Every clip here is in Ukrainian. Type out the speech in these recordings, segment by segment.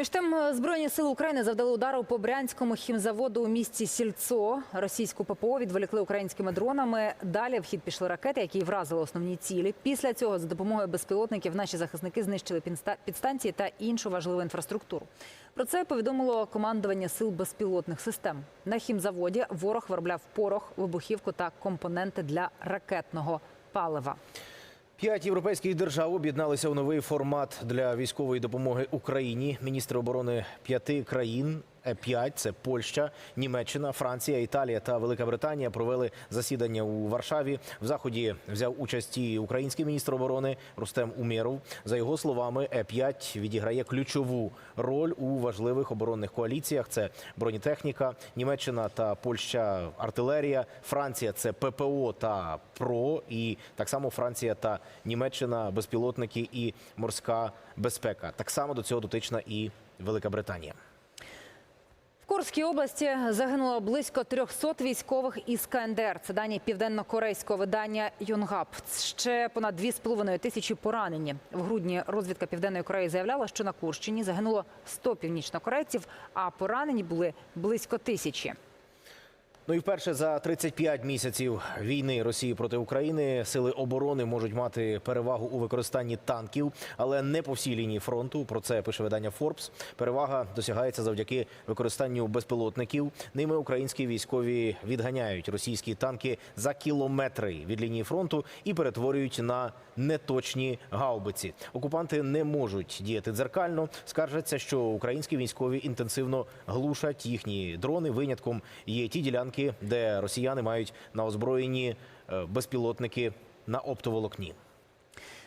Між тим, е, збройні сили України завдали удару по брянському хімзаводу у місті Сільцо. Російську ППО відволікли українськими дронами. Далі в хід пішли ракети, які вразили основні цілі. Після цього за допомогою безпілотників наші захисники знищили підста- підстанції та іншу важливу інфраструктуру. Про це повідомило командування сил безпілотних систем. На хімзаводі ворог виробляв порох, вибухівку та компоненти для ракетного палива. П'ять європейських держав об'єдналися у новий формат для військової допомоги Україні. Міністри оборони п'яти країн. Е5 – це Польща, Німеччина, Франція, Італія та Велика Британія провели засідання у Варшаві. В заході взяв участь і український міністр оборони Рустем Умєров. За його словами, Е5 відіграє ключову роль у важливих оборонних коаліціях. Це бронетехніка, Німеччина та Польща артилерія, Франція це ППО та ПРО, і так само Франція та Німеччина безпілотники і морська безпека. Так само до цього дотична і Велика Британія. Курській області загинуло близько 300 військових із КНДР. Це дані південно-корейського видання Юнгап. Ще понад 2,5 тисячі поранені. В грудні розвідка Південної Кореї заявляла, що на Курщині загинуло 100 північнокорейців, а поранені були близько тисячі. Ну і вперше за 35 місяців війни Росії проти України сили оборони можуть мати перевагу у використанні танків, але не по всій лінії фронту. Про це пише видання Forbes. Перевага досягається завдяки використанню безпілотників. Ними українські військові відганяють російські танки за кілометри від лінії фронту і перетворюють на неточні гаубиці. Окупанти не можуть діяти дзеркально. Скаржаться, що українські військові інтенсивно глушать їхні дрони. Винятком є ті ділянки, де росіяни мають на озброєнні е, безпілотники на оптоволокні.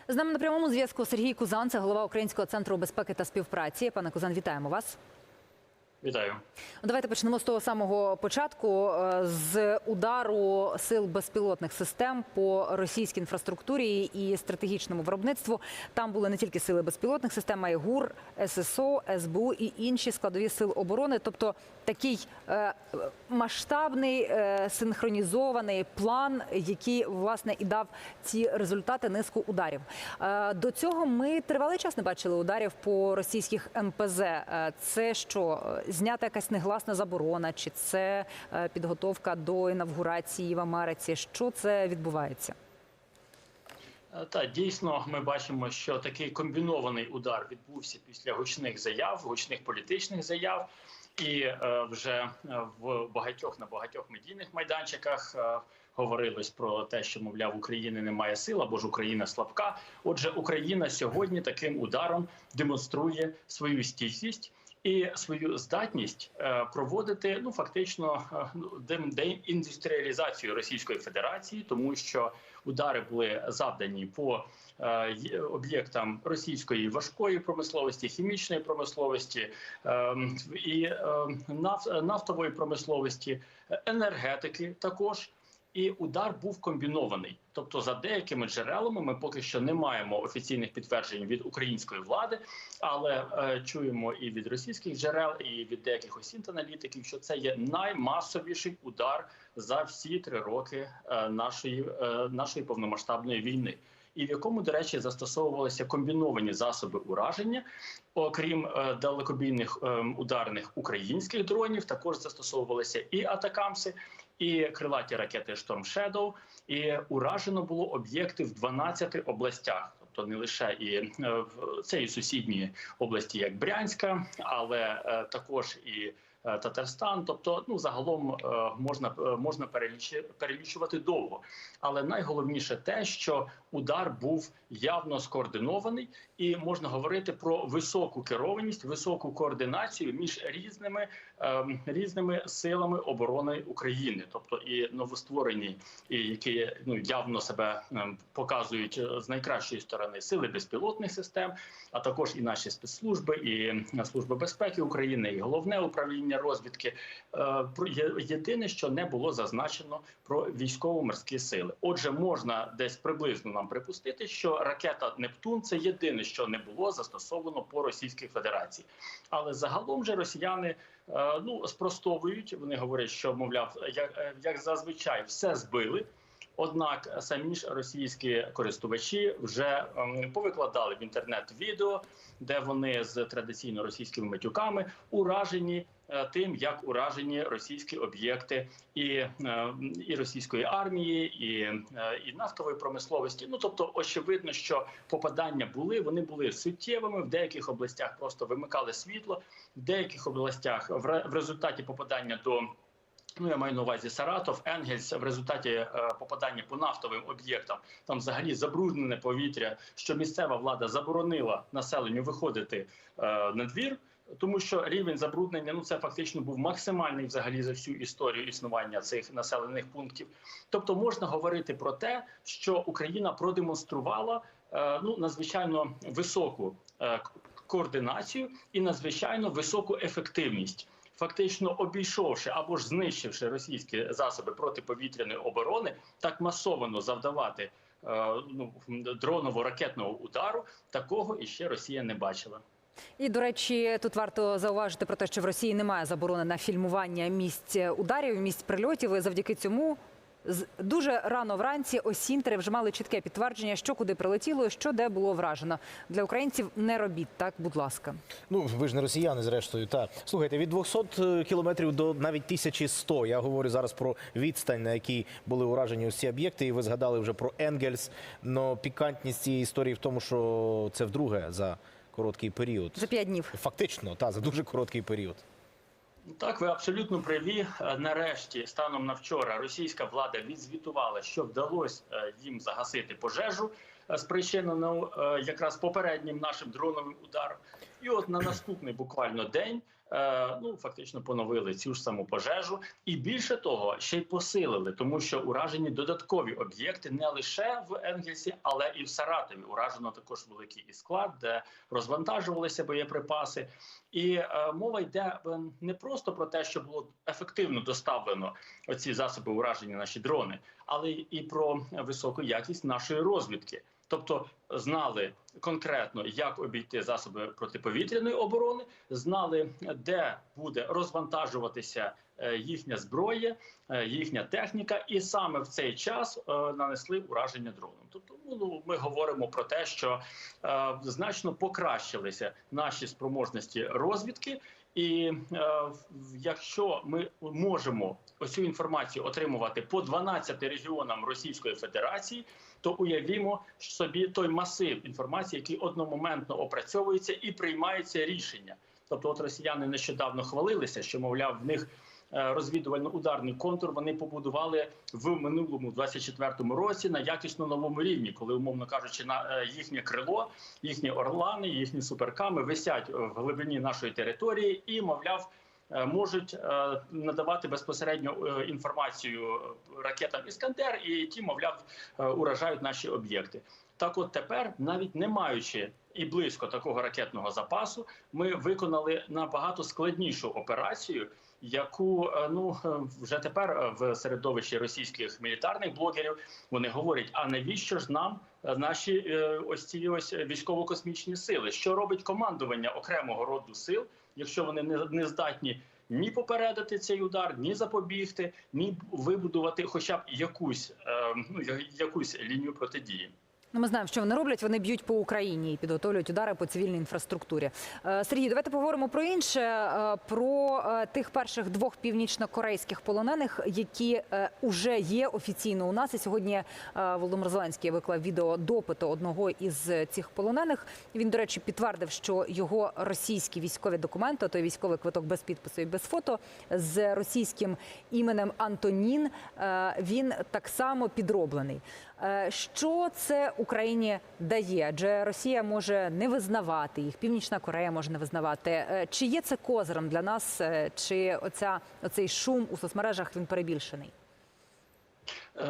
З нами на прямому зв'язку Сергій Кузан, це голова Українського центру безпеки та співпраці. Пане Кузан, вітаємо вас. Вітаю. Давайте почнемо з того самого початку е, з удару сил безпілотних систем по російській інфраструктурі і стратегічному виробництву. Там були не тільки сили безпілотних систем, а й ГУР, ССО, СБУ і інші складові сил оборони. Тобто такий е, масштабний е, синхронізований план, який власне і дав ці результати низку ударів. До цього ми тривалий час не бачили ударів по російських МПЗ. Це що знята якась негласна заборона, чи це е, підготовка до інавгурації в Америці? Що це відбувається? Е, Та дійсно ми бачимо, що такий комбінований удар відбувся після гучних заяв, гучних політичних заяв, і е, вже е, в багатьох на багатьох медійних майданчиках е, говорилось про те, що мовляв України немає сил або ж Україна слабка. Отже, Україна сьогодні таким ударом демонструє свою стійкість. І свою здатність е, проводити ну фактично е, ну, деіндустріалізацію Російської Федерації, тому що удари були завдані по е, об'єктам російської важкої промисловості, хімічної промисловості е, і е, нафтової промисловості, енергетики також. І удар був комбінований. Тобто, за деякими джерелами, ми поки що не маємо офіційних підтверджень від української влади, але е, чуємо і від російських джерел, і від деяких осінт аналітиків, що це є наймасовіший удар за всі три роки е, нашої, е, нашої повномасштабної війни. І в якому, до речі, застосовувалися комбіновані засоби ураження, окрім е, далекобійних е, ударних українських дронів, також застосовувалися і атакамси, і крилаті ракети Storm Shadow, і уражено було об'єкти в 12 областях. Тобто не лише і е, в і сусідні області, як Брянська, але е, також і Татарстан. Тобто, ну загалом е, можна е, можна перелічувати довго. Але найголовніше те, що удар був явно скоординований, і можна говорити про високу керованість, високу координацію між різними ем, різними силами оборони України, тобто і новостворені, і які ну явно себе ем, показують е, з найкращої сторони сили безпілотних систем, а також і наші спецслужби, і е, служба безпеки України, і головне управління розвідки. Е, єдине, що не було зазначено про військово-морські сили. Отже, можна десь приблизно нам припустити, що ракета Нептун це єдине, що не було застосовано по Російській Федерації. Але загалом же росіяни е, ну спростовують. Вони говорять, що мовляв, як, е, як зазвичай все збили. Однак самі ж російські користувачі вже ем, повикладали в інтернет відео, де вони з традиційно російськими матюками уражені тим, як уражені російські об'єкти і, е, і російської армії, і, е, і нафтової промисловості. Ну тобто, очевидно, що попадання були, вони були суттєвими. В деяких областях просто вимикали світло, в деяких областях в результаті попадання до. Ну, я маю на увазі Саратов, Енгельс в результаті е, попадання по нафтовим об'єктам. Там взагалі забруднене повітря, що місцева влада заборонила населенню виходити е, на двір, тому що рівень забруднення ну це фактично був максимальний взагалі за всю історію існування цих населених пунктів. Тобто можна говорити про те, що Україна продемонструвала е, ну надзвичайно високу е, координацію і надзвичайно високу ефективність. Фактично обійшовши або ж знищивши російські засоби протиповітряної оборони, так масово завдавати е, ну, дроново-ракетного удару, такого іще Росія не бачила. І до речі, тут варто зауважити про те, що в Росії немає заборони на фільмування місць ударів, місць прильотів. І завдяки цьому дуже рано вранці осінтери вже мали чітке підтвердження, що куди прилетіло, що де було вражено. Для українців не робіть так, будь ласка. Ну, ви ж не росіяни, зрештою. Та слухайте, від 200 кілометрів до навіть 1100. Я говорю зараз про відстань, на якій були уражені ці об'єкти. І ви згадали вже про Енгельс. Но пікантність цієї історії в тому, що це вдруге за короткий період. За п'ять днів. Фактично, та за дуже короткий період. Так, ви абсолютно праві. Е, Нарешті, станом на вчора, російська влада відзвітувала, що вдалося е, їм загасити пожежу, е, спричинену якраз попереднім нашим дроновим ударом. І от на наступний буквально день ну фактично поновили цю ж саму пожежу, і більше того, ще й посилили, тому що уражені додаткові об'єкти не лише в Енгельсі, але і в Саратові. Уражено також великий і склад, де розвантажувалися боєприпаси. І е, мова йде е, не просто про те, що було ефективно доставлено оці засоби ураження наші дрони, але і про високу якість нашої розвідки. Тобто знали конкретно, як обійти засоби протиповітряної оборони, знали, де буде розвантажуватися їхня зброя, е, їхня техніка, і саме в цей час е, нанесли ураження дроном. Тобто, ну ми говоримо про те, що е, значно покращилися наші спроможності розвідки. І е, якщо ми можемо ось цю інформацію отримувати по 12 регіонам Російської Федерації, то уявімо собі той масив інформації, який одномоментно опрацьовується і приймаються рішення. Тобто, от росіяни нещодавно хвалилися, що мовляв в них е, розвідувально-ударний контур вони побудували в минулому 24-му році на якісно новому рівні, коли умовно кажучи, на е, їхнє крило, їхні орлани, їхні суперками висять в глибині нашої території і, мовляв. е, Можуть е, надавати безпосередньо е, інформацію ракетам Іскандер, і ті, мовляв, е, уражають наші об'єкти. Так, от тепер, навіть не маючи і близько такого ракетного запасу, ми виконали набагато складнішу операцію, яку е, ну е, вже тепер е, в середовищі російських мілітарних блогерів вони говорять: а навіщо ж нам наші ось ці ось військово-космічні сили? Що робить командування окремого роду сил, якщо вони не, не здатні ні попередити цей удар, ні запобігти, ні вибудувати хоча б якусь ну якусь лінію протидії. Ну, ми знаємо, що вони роблять. Вони б'ють по Україні і підготовлюють удари по цивільній інфраструктурі. Е, Сергій, давайте поговоримо про інше, е, про е, тих перших двох північно-корейських полонених, які е, уже є офіційно у нас. І сьогодні Володимир Зеленський виклав відео допиту одного із цих полонених. Він, до речі, підтвердив, що його російські військові документи, той військовий квиток без підпису і без фото з російським іменем Антонін, він так само підроблений. Е, Що це Україні дає? Адже Росія може не визнавати їх, Північна Корея може не визнавати. Е, Чи є це козирем для нас? е, Чи оця оцей шум у соцмережах він перебільшений?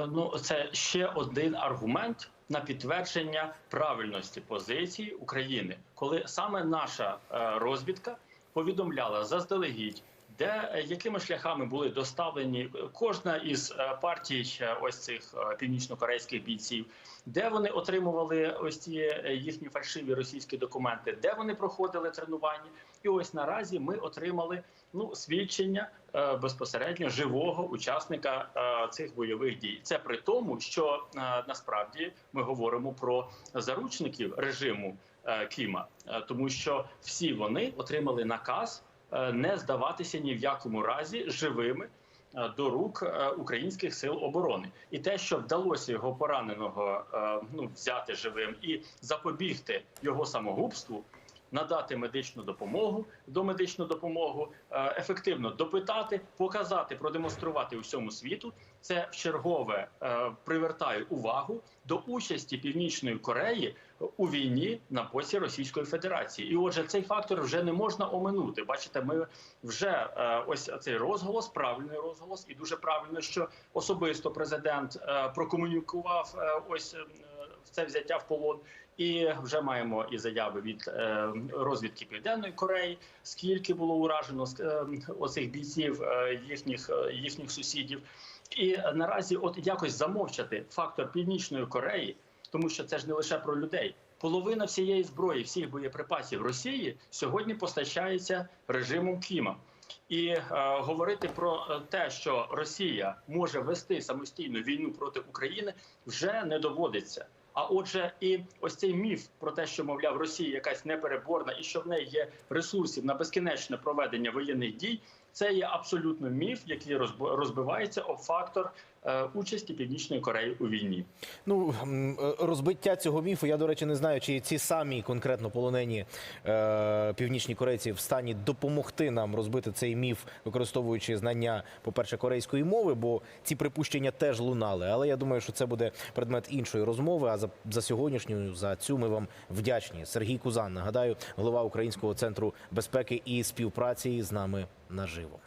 Ну, це ще один аргумент на підтвердження правильності позиції України, коли саме наша розвідка повідомляла заздалегідь де е, якими шляхами були доставлені е, кожна із е, партій ось цих північно-корейських бійців, де вони отримували ось ці їхні фальшиві російські документи, де вони проходили тренування. І ось наразі ми отримали ну свідчення безпосередньо живого учасника цих бойових дій. Це при тому, що насправді ми говоримо про заручників режиму Кіма, тому що всі вони отримали наказ не здаватися ні в якому разі живими е, до рук е, українських сил оборони, і те, що вдалося його пораненого е, ну взяти живим і запобігти його самогубству. Надати медичну допомогу, домедичну допомогу, е, ефективно допитати, показати, продемонструвати усьому світу. Це в чергове е, привертає увагу до участі Північної Кореї у війні на боці Російської Федерації. І отже, цей фактор вже не можна оминути. Бачите, ми вже е, ось цей розголос, правильний розголос, і дуже правильно, що особисто президент прокомунікував ось це взяття в полон. І вже маємо і заяви від е, розвідки Південної Кореї, скільки було уражено е, оцих бійців е, їхніх їхніх сусідів. І наразі, от якось замовчати фактор Північної Кореї, тому що це ж не лише про людей. Половина всієї зброї, всіх боєприпасів Росії сьогодні постачається режимом Кіма. І е, говорити про те, що Росія може вести самостійну війну проти України, вже не доводиться. А отже, і ось цей міф про те, що мовляв Росія якась непереборна і що в неї є ресурсів на безкінечне проведення воєнних дій, це є абсолютно міф, який розб- розбивається об фактор участі Північної Кореї у війні. Ну е, розбиття цього міфу. Я до речі не знаю, чи ці самі конкретно полонені е, північні корейці в стані допомогти нам розбити цей міф, використовуючи знання, по-перше, корейської мови, бо ці припущення теж лунали. Але я думаю, що це буде предмет іншої розмови. А за, за сьогоднішню за цю ми вам вдячні. Сергій Кузан, нагадаю, голова Українського центру безпеки і співпраці з нами наживо.